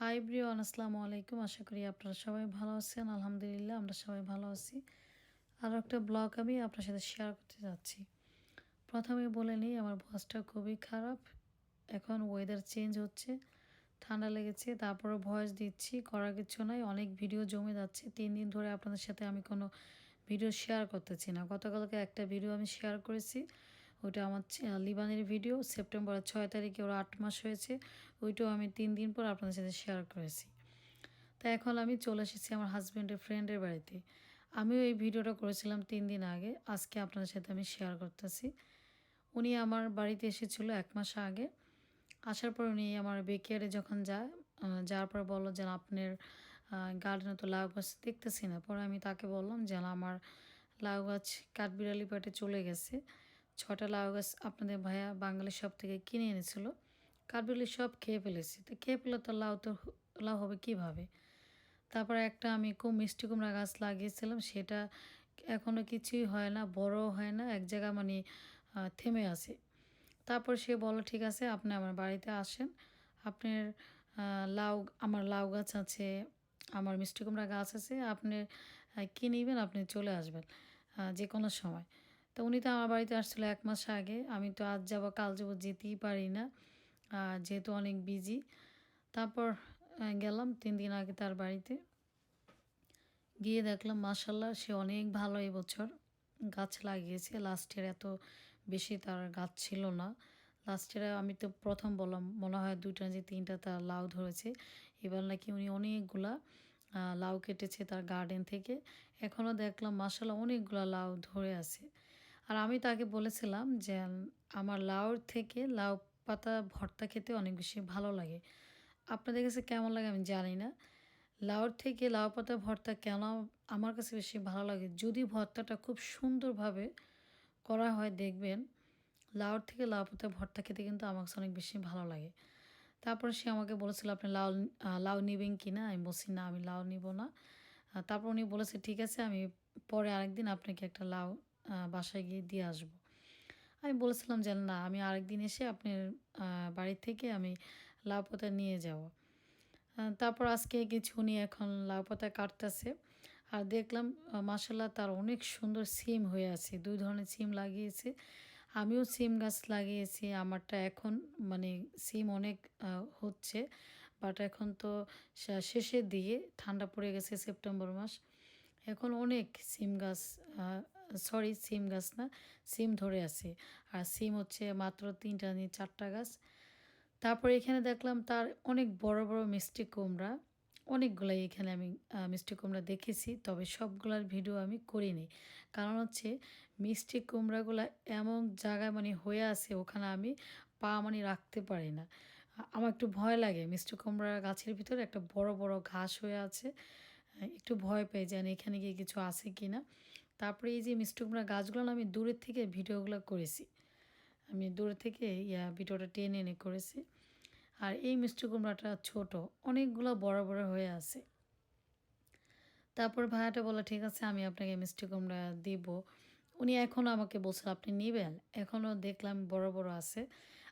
High Brian আসসালামু আলাইকুম। আশা করি আপনারা সবাই ভালো আছেন। আলহামদুলিল্লাহ, আমরা সবাই ভালো আছি। আরও একটা ব্লগ আমি আপনার সাথে শেয়ার করতে যাচ্ছি। প্রথমে বলে নিই, আমার ভয়েসটা খুবই খারাপ। এখন ওয়েদার চেঞ্জ হচ্ছে, ঠান্ডা লেগেছে তারপরে ভয়েস দিচ্ছি, করার কিছু নাই। অনেক ভিডিও জমে যাচ্ছে। তিন দিন ধরে আপনাদের সাথে আমি কোনো ভিডিও শেয়ার করতেছি না। গতকালকে একটা ভিডিও আমি শেয়ার করেছি। ওইটা আমার লিবানের ভিডিও সেপ্টেম্বরের ছয় তারিখে ওর আট মাস হয়েছে। ওইটাও আমি তিন দিন পর আপনাদের সাথে শেয়ার করেছি। তা এখন আমি চলে এসেছি আমার হাজব্যান্ডের ফ্রেন্ডের বাড়িতে। আমিও এই ভিডিওটা করেছিলাম তিন দিন আগে। আজকে আপনাদের সাথে আমি শেয়ার করতেছি। উনি আমার বাড়িতে এসেছিল এক মাস আগে। আসার পর উনি আমার বেকিয়ারে যখন যায় যাওয়ার পর বলল যে আপনার গার্ডেনে তো লাউ গাছ দেখতেছি না। পরে আমি তাকে বললাম যে আমার লাউ গাছ কাঠবিড়ালি পেটে চলে গেছে। ছটা লাউ গাছ আপনাদের ভাইয়া বাঙালি সব থেকে কিনে এনেছিল। কাঠবিড়ালি সব খেয়ে ফেলেছি। তো খেয়ে ফেলে তো লাউ তো লাউ হবে কীভাবে? তারপরে একটা আমি খুব মিষ্টি কুমড়া গাছ লাগিয়েছিলাম, সেটা এখনও কিছুই হয় না বড় হয় না, এক জায়গা মানে থেমে আছে। তারপর সে বলল, ঠিক আছে, আপনি আমার বাড়িতে আসেন। আপনার লাউ, আমার লাউ গাছ আছে, আমার মিষ্টি কুমড়া গাছ আছে, আপনি কি নেবেন, আপনি চলে আসবেন যে কোনো সময়। তো উনি তো আমার বাড়িতে আসছিল এক মাস আগে। আমি তো আজ যাব, কাল যাব যেতেই পারি না। যেহেতু অনেক বিজি তারপর গেলাম তিন দিন আগে তার বাড়িতে। গিয়ে দেখলাম মাসাল্লাহ সে অনেক ভালো এবছর গাছ লাগিয়েছে। লাস্ট ইয়ার এত বেশি তার গাছ ছিল না। লাস্ট ইয়ারে আমি তো প্রথম বললাম, মনে হয় দুইটা যে তিনটা তার লাউ ধরেছে। এবার নাকি উনি অনেকগুলা লাউ কেটেছে তার গার্ডেন থেকে। এখনও দেখলাম মাসাল্লাহ অনেকগুলা লাউ ধরে আছে। আর আমি তাকে বলেছিলাম যে, আমার লাউর থেকে লাউ পাতা, ভর্তা খেতে অনেক বেশি ভালো লাগে। আপনাদের কাছে কেমন লাগে আমি জানি না। লাউর থেকে লাউ পাতা, ভর্তা কেন আমার কাছে বেশি ভালো লাগে? যদি ভর্তাটা খুব সুন্দরভাবে করা হয়, দেখবেন লাউর থেকে লাউ পাতা, ভর্তা খেতে কিন্তু আমার কাছে অনেক বেশি ভালো লাগে। তারপর সে আমাকে বলেছিল, আপনি লাউ লাউ নেবেন কি না? আমি বলছি, না, আমি লাউ নিব না। তারপর উনি বলেছে, ঠিক আছে, আমি পরে আরেকদিন আপনাকে একটা লাউ বাসায় গিয়ে দিয়ে আসব। আমি বলেছিলাম যে, না, আমি আরেকদিন এসে আপনার বাড়ি থেকে আমি লাউ পাতা নিয়ে যাব। তারপর আজকে কিছু নিয়ে এখন লাউ পাতা কাটতেছে। আর দেখলাম মাসাল্লাহ তার অনেক সুন্দর সিম হয়ে আছে। দুই ধরনের সিম লাগিয়েছে। আমিও সিম গাছ লাগিয়েছি। আমারটা এখন মানে সিম অনেক হচ্ছে। বাট এখন তো শেষের দিয়ে ঠান্ডা পড়ে গেছে সেপ্টেম্বর মাস। এখন অনেক সিম গাছ সরি, সিম গাছ না, সিম ধরে আছে। আর সিম হচ্ছে মাত্র তিনটা নিয়ে চারটা গাছ। তারপরে এখানে দেখলাম তার অনেক বড় বড় মিষ্টি কুমড়া। অনেকগুলাই এখানে আমি মিষ্টি কুমড়া দেখেছি, তবে সবগুলার ভিডিও আমি করিনি। কারণ হচ্ছে মিষ্টি কুমড়াগুলো এমন জায়গায় মানে হয়ে আছে, ওখানে আমি পা মানে রাখতে পারি না। আমার একটু ভয় লাগে, মিষ্টি কুমড়া গাছের ভিতরে একটা বড় বড় ঘাস হয়ে আছে। একটু ভয় পেয়ে যান এখানে গিয়ে কিছু আছে কি না তারপরে এই যে মিষ্টি কুমড়া গাছগুলো আমি দূরের থেকে ভিডিওগুলো করেছি। আমি দূর থেকে ইয়া ভিডিওটা টেনে এনে করেছি। আর এই মিষ্টি কুমড়াটা ছোট, অনেকগুলো বড় বড় হয়ে আছে। তারপর ভাইয়াটা বলে ঠিক আছে, আমি আপনাকে মিষ্টি কুমড়া দিব। উনি এখনও আমাকে বলছিল, আপনি নেবেন? এখনও দেখলাম বড় বড় আছে।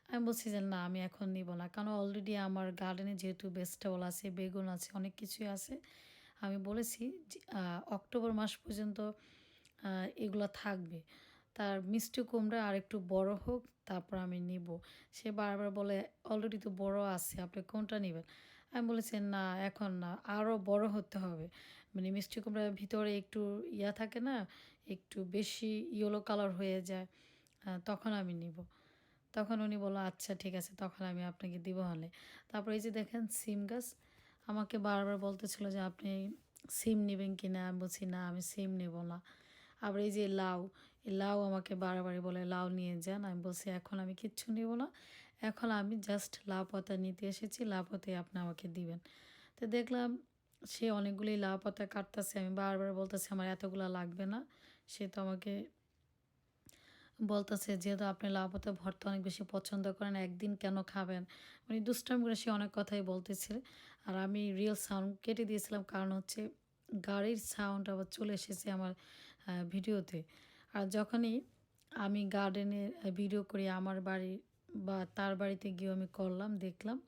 আমি বলছি যে, না, আমি এখন নিব না। কারণ অলরেডি আমার গার্ডেনে যেহেতু ভেজিটেবল আছে, বেগুন আছে, অনেক কিছুই আছে। আমি বলেছি অক্টোবর মাস পর্যন্ত এগুলো থাকবে। তার মিষ্টি কুমড়া আর একটু বড় হোক, তারপর আমি নিব। সে বারবার বলে অলরেডি তো বড় আছে, আপনি কোনটা নেবেন? আমি বলেছি, না, এখন না আরও বড় হতে হবে। মানে মিষ্টি কুমড়ার ভিতরে একটু ইয়া থাকে না, একটু বেশি ইয়েলো কালার হয়ে যায় তখন আমি নিব। তখন উনি বলল আচ্ছা ঠিক আছে, তখন আমি আপনাকে দিব হলে। তারপর এই যে দেখেন, সিম গাছ, আমাকে বারবার বলতেছিল যে, আপনি সিম নেবেন কি না আমি বলছি, না, আমি সিম নেব না। আবার এই যে লাউ লাউ আমাকে বারবারই বলে, লাউ নিয়ে যান। আমি বলছি, এখন আমি কিচ্ছু নেব না। এখন আমি জাস্ট লাউ পাতা নিতে এসেছি, লাউ পাতাই আপনি আমাকে দিবেন। তো দেখলাম সে অনেকগুলি লাউ পাতা কাটতেছে। আমি বারবার বলতেছি, আমার এতগুলো লাগবে না। সে তো আমাকে বলতেছে, যেহেতু আপনি লাউ পাতা ভর্তা অনেক বেশি পছন্দ করেন, একদিন কেন খাবেন? মানে দুষ্টাম করে সে অনেক কথাই বলতেছিল আর আমি রিয়েল সাউন্ড কেটে দিয়েছিলাম, কারণ হচ্ছে গাড়ির সাউন্ড আবার চলে এসেছে আমার ভিডিওতে। আর যখনই আমি গার্ডেনে ভিডিও করি, আমার বাড়ি বা তার বাড়িতে গিয়েও আমি করলাম, দেখলাম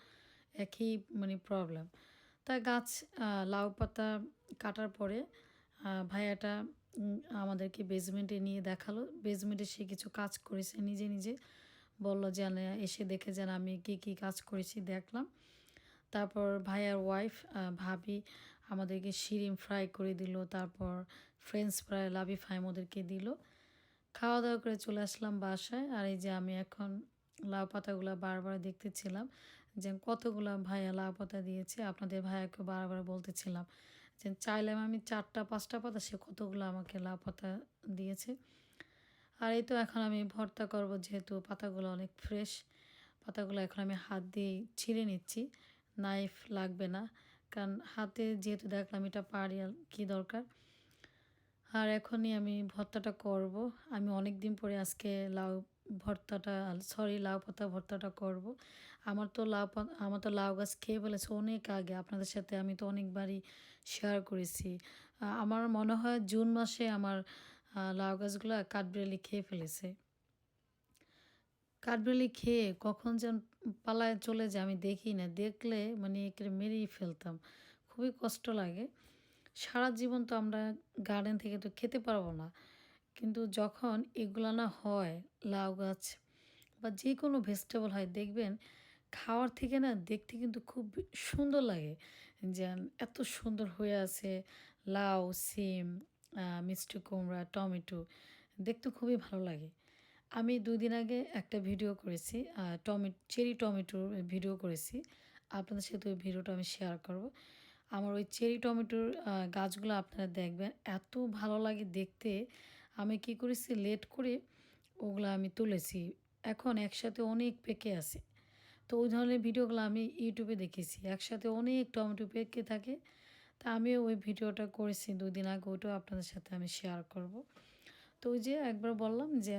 একই মানে প্রবলেম তা গাছ লাউ পাতা কাটার পরে ভাইয়াটা আমাদেরকে বেসমেন্টে নিয়ে দেখাল। বেসমেন্টে সে কিছু কাজ করেছে, নিজে নিজে বলল যে এসে দেখে যেন, আমি কী কী কাজ করেছি। দেখলাম। তারপর ভাইয়ার ওয়াইফ ভাবি আমাদেরকে শিরিম ফ্রাই করে দিল। তারপর ফ্রেঞ্চ ফ্রাই লাভি ফ্রাই ওদেরকে দিল। খাওয়া দাওয়া করে চলে আসলাম বাসায়। আর এই যে আমি এখন লাউ পাতাগুলো বারবার দেখতেছিলাম যে কতগুলো ভাইয়া লাউ পাতা দিয়েছে, আপনাদের ভাইয়াকে বারবার বলতেছিলাম যে চাইলাম আমি চারটা, পাঁচটা পাতা, সে কতগুলো আমাকে লাউ পাতা দিয়েছে। আর এই তো এখন আমি ভর্তা করব যেহেতু পাতাগুলো অনেক ফ্রেশ। পাতাগুলো এখন আমি হাত দিয়ে ছিঁড়ে নিচ্ছি। নাইফ লাগবে না, কারণ হাতে যেহেতু দেখলাম এটা পারি আর কী দরকার? আর এখনই আমি ভর্তাটা করব। আমি অনেক দিন পরে আজকে লাউ ভর্তাটা সরি লাউ পাতা ভর্তাটা করব। আমার তো লাউ আমার তো লাউ গাছ খেয়ে ফেলেছে অনেক আগে। আপনাদের সাথে আমি তো অনেকবারই শেয়ার করেছি। আমার মনে হয় জুন মাসে আমার লাউ গাছগুলো কাঠবিড়ালি খেয়ে ফেলেছে। কাঠবিড়ালি খেয়ে কখন যেন পালায় চলে যায় আমি দেখি না। দেখলে মানে একে মেরেই ফেলতাম। খুবই কষ্ট লাগে। সারা জীবন তো আমরা গার্ডেন থেকে তো খেতে পারব না। কিন্তু যখন এগুলো না হয়, লাউ গাছ বা যে কোনো ভেজিটেবল হয়, দেখবেন খাওয়ার থেকে না দেখতে কিন্তু খুব সুন্দর লাগে। যে এত সুন্দর হয়ে আছে, লাউ, সিম মিষ্টি কুমড়া, টমেটো, দেখতে খুবই ভালো লাগে। আমি দুদিন আগে একটা ভিডিও করেছি টমেটো চেরি টমেটোর ভিডিও করেছি। আপনাদের সাথে ওই ভিডিওটা আমি শেয়ার করব। আমার ওই চেরি টমেটোর গাছগুলো আপনারা দেখবেন, এত ভালো লাগে দেখতে। আমি কি করেছি, লেট করে ওগুলো আমি তুলেছি। এখন একসাথে অনেক পেকে আছে। তো ওই ধরনের ভিডিওগুলো আমি ইউটিউবে দেখেছি। একসাথে অনেক টমেটো পেকে থাকে। তা আমিও ওই ভিডিওটা করেছি দুদিন আগে, ওইটাও আপনাদের সাথে আমি শেয়ার করব। তো ওই যে একবার বললাম যে,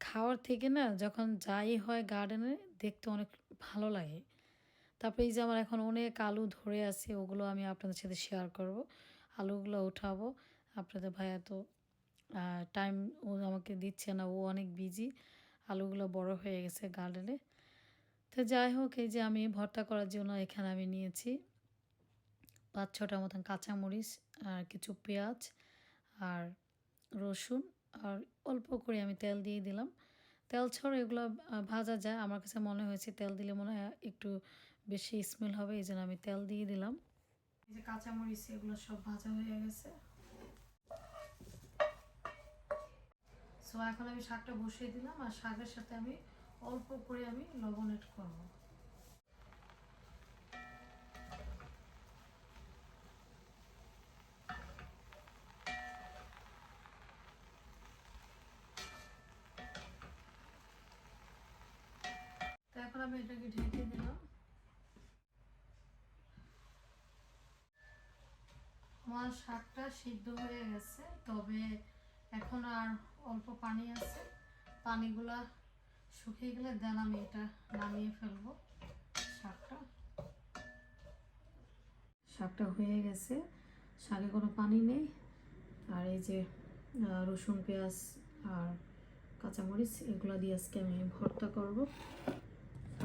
খাওয়ার থেকে না যখন যাই হয় গার্ডেনে দেখতে অনেক ভালো লাগে। তারপরে এই যে আমার এখন অনেক আলু ধরে আছে, ওগুলো আমি আপনাদের সাথে শেয়ার করব। আলুগুলো উঠাবো। আপনাদের ভাইয়া তো টাইম ও আমাকে দিচ্ছে না, ও অনেক বিজি আলুগুলো বড় হয়ে গেছে গার্ডেনে তো যাই হোক, এই যে আমি ভর্তা করার জন্য এখানে আমি নিয়েছি পাঁচ ছটা মতন কাঁচামরিচ আর কিছু পেঁয়াজ আর রসুন আর অল্প করে আমি তেল দিয়ে দিলাম। তেল ছাড়া এগুলো ভাজা যায়। আমার কাছে মনে হয়েছে তেল দিলে মনে হয় একটু বেশি স্মেল হবে, এই জন্য আমি তেল দিয়ে দিলাম। এই যে কাঁচামরিচ, এগুলো সব ভাজা হয়ে গেছে। সো এখন আমি শাকটা বসিয়ে দিলাম আর শাকের সাথে আমি অল্প করে আমি লবণ এড করব। এখন আমি এটাকে ঢেকে দিলাম। আমার শাকটা সিদ্ধ হয়ে গেছে, তবে এখন আর অল্প পানি আছে। পানিগুলা শুকিয়ে গেলে দেন আমি এটা নামিয়ে ফেলব শাকটা। শাকটা হয়ে গেছে, শাকে কোনো পানি নেই। আর এই যে রসুন, পেঁয়াজ আর কাঁচামরিচ, এগুলো দিয়ে আজকে আমি ভর্তা করব।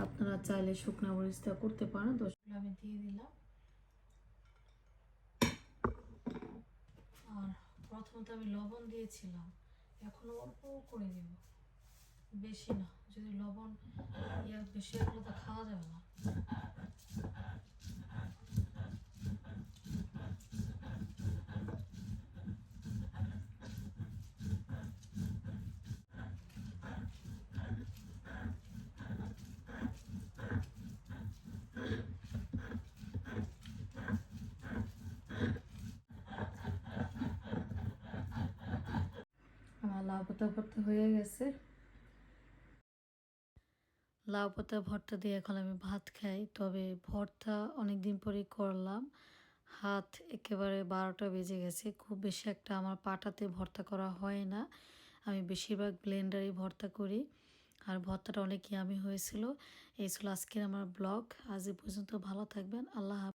আপনারা চাইলে শুকনো মরিচটা করতে পারেন। তো আমি দিয়ে দিলাম আর প্রথমত আমি লবণ দিয়েছিলাম। এখন অল্প করে দেব। বেশি না, যদি লবণ ইয়ার বেশি হলে খাওয়া যাবে না আমার লাউ পাতা ভর্তা হয়ে গেছে। লাউ পাতা, ভর্তা দিয়ে এখন আমি ভাত খাই। তবে ভর্তা অনেক দিন পরেই করলাম। হাত একেবারে বারোটা বেজে গেছে। খুব বেশি একটা আমার পাটাতে ভর্তা করা হয় না। আমি বেশিরভাগ ব্লেন্ডারে ভর্তা করি। আর ভর্তাটা অনেক ইয়ামি হয়েছিল। এই ছিল আজকের আমার ব্লগ। আজ পর্যন্ত ভালো থাকবেন। আল্লাহ।